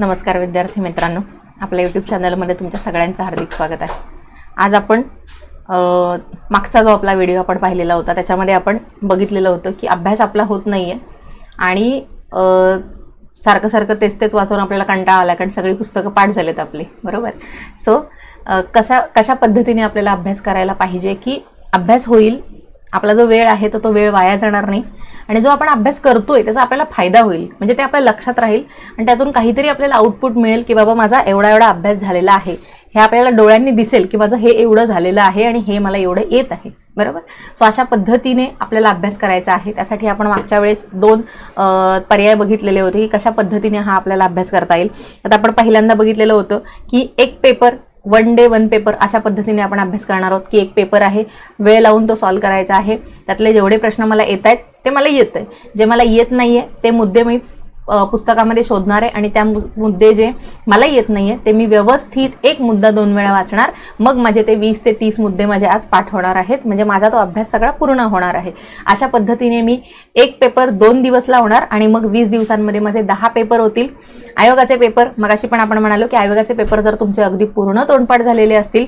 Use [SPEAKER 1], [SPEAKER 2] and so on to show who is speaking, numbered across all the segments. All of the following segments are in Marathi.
[SPEAKER 1] नमस्कार विद्यार्थी मित्रांनो. आपल्या यूट्यूब चॅनलमध्ये तुमच्या सगळ्यांचं हार्दिक स्वागत आहे. आज आपण मागचा जो आपला व्हिडिओ आपण पाहिलेला होता त्याच्यामध्ये आपण बघितलेलं होतं की अभ्यास आपला होत नाही आहे आणि सारखं सारखं तेच तेच वाचून आपल्याला कंटाळा आला कारण सगळी पुस्तकं पाठ झालेत आपली. बरोबर? सो कशा कशा पद्धतीने आपल्याला अभ्यास करायला पाहिजे की अभ्यास होईल आपला जो वेळ आहे तर तो वेळ वाया जाणार नाही. आणि जो आपण अभ्यास करतोय त्याचा आपल्याला फायदा होईल. म्हणजे ते आपल्या लक्षात राहील आणि त्यातून काहीतरी आपल्याला आउटपुट मिळेल की बाबा माझा एवढा एवढा अभ्यास झालेला आहे. हे आपल्याला डोळ्यांनी दिसेल की माझं हे एवढं झालेलं आहे आणि हे मला एवढं येत आहे. बरोबर? सो अशा पद्धतीने आपल्याला अभ्यास करायचा आहे. त्यासाठी आपण मागच्या वेळेस दोन पर्याय बघितलेले होते की कशा पद्धतीने हा आपल्याला अभ्यास करता येईल. आता आपण पहिल्यांदा बघितलेलं होतं की एक paper one day one paper अशा पद्धतीने आपण अभ्यास करणार आहोत की एक पेपर आहे वेळ लावून तो सॉल्व करायचा आहे. त्यातले जेवढे प्रश्न मला येत आहेत ते मला येत आहे जे मला येत नाही आहे ते मुद्दे मी पुस्तकामध्ये शोधणार आहे आणि त्या मु- मुद्दे जे मला येत नाही आहे ते मी व्यवस्थित एक मुद्दा दोन वेळा वाचणार. मग माझे ते वीस ते तीस मुद्दे माझे आज पाठ होणार आहेत. म्हणजे माझा तो अभ्यास सगळा पूर्ण होणार आहे. अशा पद्धतीने मी एक पेपर दोन दिवस लावणार आणि मग वीस दिवसांमध्ये माझे दहा पेपर होतील. आयोगाचे पेपर मगाशी पण आपण म्हणालो की आयोगाचे पेपर जर तुमचे अगदी पूर्ण तोंडपाठ झालेले असतील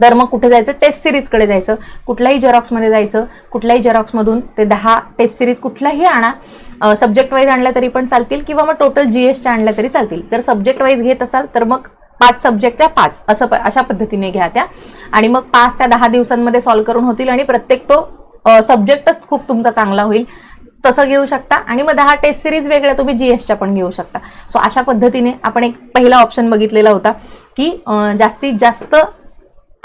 [SPEAKER 1] तर मग कुठे जायचं? टेस्ट सिरीजकडे जायचं. कुठल्याही जेरॉक्समध्ये जायचं. कुठल्याही जेरॉक्समधून ते दहा टेस्ट सिरीज कुठलाही आणा. सब्जेक्ट वाईज आणल्या तरी पण चालतील किंवा मग टोटल जी एसच्या आणल्या तरी चालतील. जर सब्जेक्ट वाईज घेत असाल तर मग पाच सब्जेक्टच्या पाच असं प- अशा पद्धतीने घ्या त्या. आणि मग पाच त्या दहा दिवसांमध्ये सॉल्व्ह करून होतील आणि प्रत्येक तो सब्जेक्टच खूप तुमचा चांगला होईल. तसं घेऊ शकता. आणि मग दहा टेस्ट सिरीज वेगळ्या तुम्ही जी एसच्या पण घेऊ शकता. सो अशा पद्धतीने आपण एक पहिला ऑप्शन बघितलेला होता की जास्तीत जास्त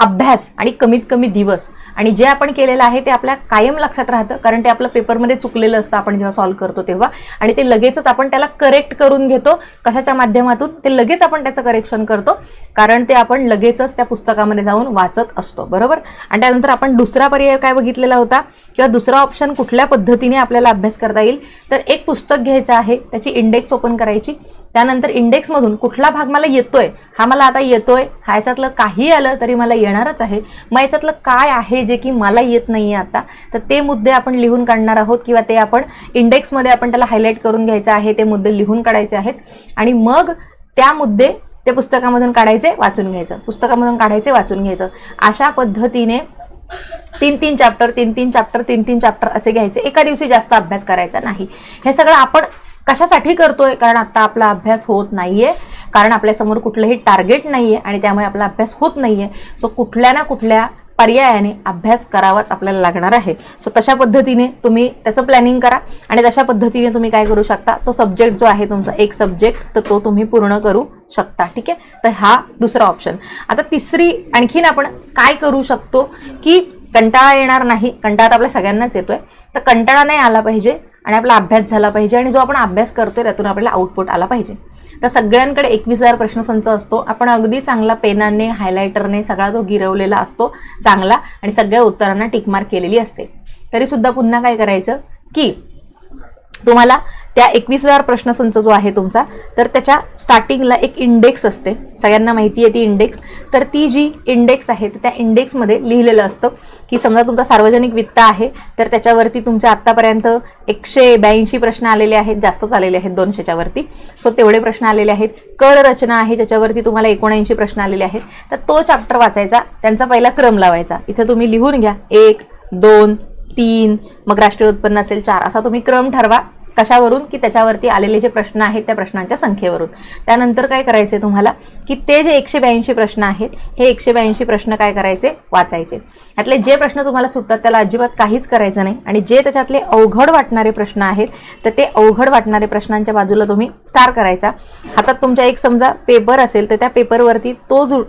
[SPEAKER 1] अभ्यास आणि कमीत कमी दिवस. आणि जे आपण केलेलं आहे ते आपल्या कायम लक्षात राहतं कारण ते आपलं पेपरमध्ये चुकलेलं असतं आपण जेव्हा सॉल्व्ह करतो तेव्हा. आणि ते लगेचच आपण त्याला करेक्ट करून घेतो. कशाच्या माध्यमातून? ते लगेच आपण त्याचं करेक्शन करतो कारण ते आपण लगेचच त्या पुस्तकामध्ये जाऊन वाचत असतो. बरोबर? आणि त्यानंतर आपण दुसरा पर्याय काय बघितलेला होता? किंवा दुसरा ऑप्शन कुठल्या पद्धतीने आपल्याला अभ्यास करता येईल? तर एक पुस्तक घ्यायचं आहे त्याची इंडेक्स ओपन करायची. त्यानंतर इंडेक्समधून कुठला भाग मला येतोय हा मला आता येतोय हा याच्यातलं काही आलं तरी मला येणारच आहे. मग याच्यातलं काय आहे जे की मला येत नाही आहे आता? तर ते मुद्दे आपण लिहून काढणार आहोत किंवा ते आपण इंडेक्समध्ये आपण त्याला हायलाईट करून घ्यायचं आहे ते मुद्दे लिहून काढायचे आहेत. आणि मग त्या मुद्दे ते पुस्तकामधून काढायचे वाचून घ्यायचं. पुस्तकामधून काढायचे वाचून घ्यायचं. अशा पद्धतीने तीन तीन चॅप्टर तीन तीन चॅप्टर तीन तीन चॅप्टर असे घ्यायचे. एका दिवशी जास्त अभ्यास करायचा नाही. हे सगळं आपण कशासाठी करतोय? कारण आता आपला अभ्यास होत नाहीये. कारण आपल्यासमोर कुठलंही टार्गेट नाहीये आणि त्यामुळे आपला अभ्यास होत नाहीये. सो कुठल्या ना कुठल्या पर्यायाने अभ्यास करावाच आपल्याला लागणार आहे. सो तशा पद्धतीने तुम्ही त्याचं प्लॅनिंग करा आणि तशा पद्धतीने तुम्ही काय करू शकता? तो सब्जेक्ट जो आहे तुमचा एक सब्जेक्ट तर तो तुम्ही पूर्ण करू शकता. ठीक आहे? तर हा दुसरा ऑप्शन आता तिसरी आणखीन आपण काय करू शकतो? की कंटाळा येणार नाही. कंटाळा तर आपल्या सगळ्यांनाच येतोय. तर कंटाळा नाही आला पाहिजे. आणि आपला अभ्यास झाला पाहिजे आणि जो आपण अभ्यास करतोय त्यातून आपल्याला आउटपुट आला पाहिजे. तर सगळ्यांकडे एकवीस हजार प्रश्नसंच असतो. आपण अगदी चांगला पेनाने हायलायटरने सगळा तो गिरवलेला असतो चांगला. आणि सगळ्या उत्तरांना टिकमार्क केलेली असते. तरी सुद्धा पुन्हा काय करायचं? की तुम्हाला त्या एकवीस हजार प्रश्नसंच जो आहे तुमचा तर त्याच्या स्टार्टिंगला एक इंडेक्स असते. सगळ्यांना माहिती आहे ती इंडेक्स तर ती जी इंडेक्स आहे तर त्या इंडेक्समध्ये लिहिलेलं असतं की समजा तुमचा सार्वजनिक वित्त आहे तर त्याच्यावरती तुमच्या आत्तापर्यंत एकशे ब्याऐंशी प्रश्न आलेले आहेत जास्तच आलेले आहेत दोनशेच्या वरती सो तेवढे प्रश्न आलेले आहेत. कर रचना आहे ज्याच्यावरती तुम्हाला एकोणऐंशी प्रश्न आलेले आहेत. तर तो चॅप्टर वाचायचा त्यांचा पहिला क्रम लावायचा. इथं तुम्ही लिहून घ्या. एक दोन तीन मग राष्ट्रीय उत्पन्न असेल चार असा तुम्ही क्रम ठरवा. कशावरून की त्याच्यावरती आलेले जे प्रश्न आहेत त्या प्रश्नांच्या संख्येवरून. त्यानंतर काय करायचे तुम्हाला? की ते जे एकशे ब्याऐंशी प्रश्न आहेत हे एकशे ब्याऐंशी प्रश्न काय करायचे? वाचायचे. यातले जे प्रश्न तुम्हाला सुटतात त्याला अजिबात काहीच करायचं नाही. आणि जे त्याच्यातले अवघड वाटणारे प्रश्न आहेत तर ते अवघड वाटणारे प्रश्नांच्या बाजूला तुम्ही स्टार करायचा. हातात तुमच्या एक समजा पेपर असेल तर त्या पेपरवरती तो जो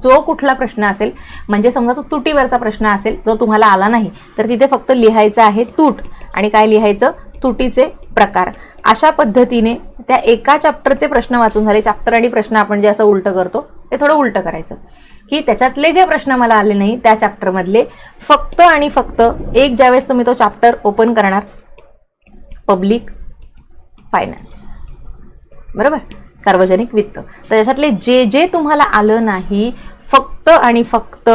[SPEAKER 1] जो कुठला प्रश्न असेल म्हणजे समजा तो तुटीवरचा प्रश्न असेल जो तुम्हाला आला नाही तर तिथे फक्त लिहायचं आहे तूट. आणि काय लिहायचं? तुटीचे प्रकार. अशा पद्धतीने त्या एका चॅप्टरचे प्रश्न वाचून झाले. चॅप्टर आणि प्रश्न आपण जे असं उलटं करतो ते थोडं उलटं करायचं. की त्याच्यातले जे प्रश्न मला आले नाही त्या चॅप्टरमधले फक्त आणि फक्त एक ज्यावेळेस तुम्ही तो चॅप्टर ओपन करणार पब्लिक फायनान्स बरोबर? सार्वजनिक वित्त. तर त्याच्यातले जे जे तुम्हाला आलं नाही फक्त आणि फक्त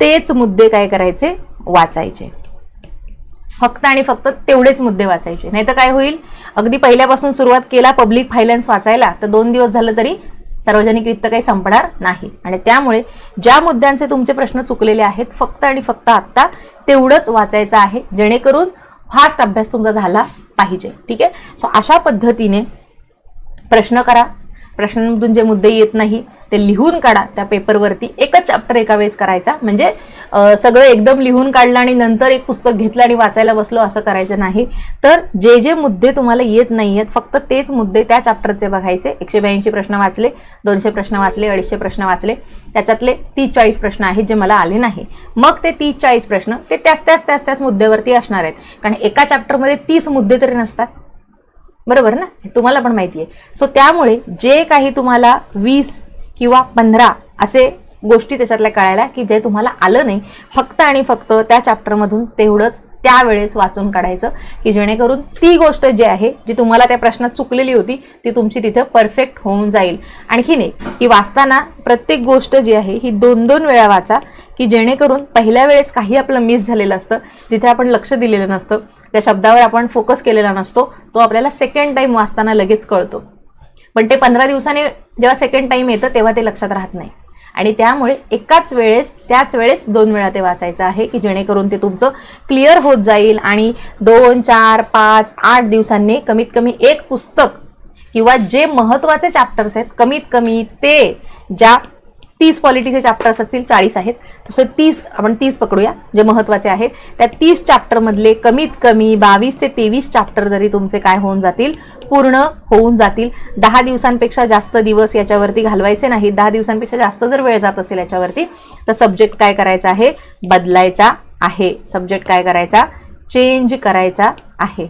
[SPEAKER 1] तेच मुद्दे काय करायचे? वाचायचे. फक्त आणि फक्त तेवढेच मुद्दे वाचायचे. नाही तर काय होईल? अगदी पहिल्यापासून सुरुवात केला पब्लिक फायनान्स वाचायला तर दोन दिवस झालं तरी सार्वजनिक वित्त काही संपणार नाही. आणि त्यामुळे ज्या मुद्द्यांचे तुमचे प्रश्न चुकलेले आहेत फक्त आणि फक्त आत्ता तेवढंच वाचायचं आहे जेणेकरून फास्ट अभ्यास तुमचा झाला पाहिजे. ठीक आहे? सो अशा पद्धतीने प्रश्न करा. प्रश्नांमधून जे मुद्दे येत नाही ते लिहून काढा. त्या पेपरवरती एकच चॅप्टर एका वेळेस करायचा. म्हणजे सगळं एकदम लिहून काढलं आणि नंतर एक पुस्तक घेतलं आणि वाचायला बसलो असं करायचं नाही. तर जे जे मुद्दे तुम्हाला येत नाही आहेत फक्त तेच मुद्दे त्या चॅप्टरचे बघायचे. एकशे ब्याऐंशी प्रश्न वाचले दोनशे प्रश्न वाचले अडीचशे प्रश्न वाचले. त्याच्यातले तीस चाळीस प्रश्न आहेत जे मला आले नाही. मग ते तीस चाळीस प्रश्न ते त्याच त्याच त्याच त्याच मुद्द्यावरती असणार आहेत. कारण एका चॅप्टरमध्ये तीस मुद्दे तरी नसतात. बरोबर ना? तुम्हाला पण माहिती आहे. सो त्यामुळे जे काही तुम्हाला वीस किंवा पंधरा असे गोष्टी त्याच्यातल्या कळायला की जे तुम्हाला आलं नाही फक्त आणि फक्त त्या चॅप्टरमधून तेवढंच त्यावेळेस वाचून काढायचं की जेणेकरून ती गोष्ट जी आहे जी तुम्हाला त्या प्रश्नात चुकलेली होती ती तुमची तिथं परफेक्ट होऊन जाईल. आणखीन एक की वाचताना प्रत्येक गोष्ट जी आहे ही दोन दोन वेळा वाचा की जेणेकरून पहिल्या वेळेस काही आपलं मिस झालेलं असतं जिथे आपण लक्ष दिलेलं नसतं त्या शब्दावर आपण फोकस केलेला नसतो तो आपल्याला सेकंड टाईम वाचताना लगेच कळतो. पण ते पंधरा दिवसाने जेव्हा सेकंड टाईम येतं तेव्हा ते लक्षात राहत नाही. आणि त्यामुळे एकाच वेळेस त्याच वेळेस दोन वेळा ते वाचायचं आहे की जेणेकरून ते तुमचं क्लिअर होत जाईल आणि दोन चार पाच आठ दिवसांनी कमीत कमी एक पुस्तक किंवा जे महत्त्वाचे चॅप्टर्स आहेत कमीत कमी ते ज्या तीस पॉलिटीचे चॅप्टर्स असतील चाळीस आहेत. तसे तीस आपण तीस पकडूया जे महत्त्वाचे आहेत त्या तीस चॅप्टरमधले कमीत कमी बावीस ते तेवीस चॅप्टर जरी तुमचे काय होऊन जातील पूर्ण होऊन जातील. दहा दिवसांपेक्षा जास्त दिवस याच्यावरती घालवायचे नाही दहा दिवसांपेक्षा जास्त जर वेळ जात असेल याच्यावरती तर सब्जेक्ट काय करायचा आहे? बदलायचा आहे. सब्जेक्ट काय करायचा? चेंज करायचा आहे.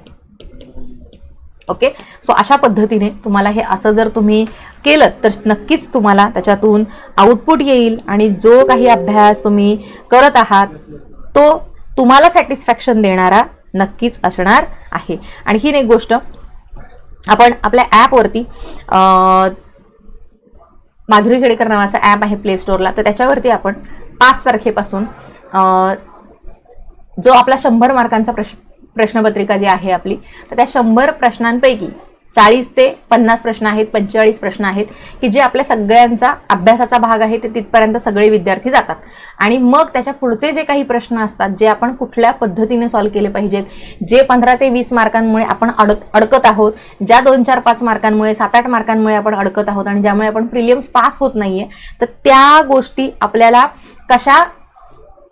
[SPEAKER 1] ओके? सो अशा पद्धतीने तुम्हाला हे असं जर तुम्ही केलं तर नक्कीच तुम्हाला त्याच्यातून आउटपुट येईल आणि जो काही अभ्यास तुम्ही करत आहात तो तुम्हाला सॅटिस्फॅक्शन देणारा नक्कीच असणार आहे. आणखीन एक गोष्ट आपण आपल्या ॲपवरती माधुरी खेडेकर नावाचा ॲप आहे प्ले स्टोअरला तर त्याच्यावरती आपण पाच तारखेपासून जो आपला शंभर मार्कांचा प्रश्न प्रश्नपत्रिका जी आहे आपली तर त्या शंभर प्रश्नांपैकी चाळीस ते पन्नास प्रश्न आहेत पंचेचाळीस प्रश्न आहेत की जे आपल्या सगळ्यांचा अभ्यासाचा भाग आहे ते तिथपर्यंत सगळे विद्यार्थी जातात. आणि मग त्याच्या पुढचे जे काही प्रश्न असतात जे आपण कुठल्या पद्धतीने सॉल्व्ह केले पाहिजेत जे पंधरा ते वीस मार्कांमुळे आपण अडक अडकत आहोत ज्या दोन चार पाच मार्कांमुळे सात आठ मार्कांमुळे आपण अडकत आहोत आणि ज्यामुळे आपण प्रिलियम्स पास होत नाहीये तर त्या गोष्टी आपल्याला कशा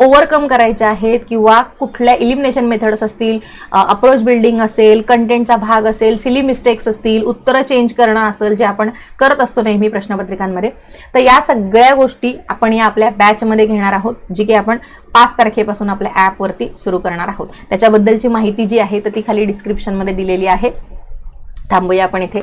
[SPEAKER 1] ओव्हरकम करायच्या आहेत किंवा कुठल्या इलिमिनेशन मेथड्स असतील अप्रोच बिल्डिंग असेल कंटेंटचा भाग असेल सिली मिस्टेक्स असतील उत्तरं चेंज करणं असेल जे आपण करत असतो नेहमी प्रश्नपत्रिकांमध्ये तर या सगळ्या गोष्टी आपण या आपल्या बॅचमध्ये घेणार आहोत जी की आपण पाच तारखेपासून आपल्या ॲपवरती सुरू करणार आहोत. त्याच्याबद्दलची माहिती जी आहे तर ती खाली डिस्क्रिप्शनमध्ये दिलेली आहे. थांबूया आपण इथे.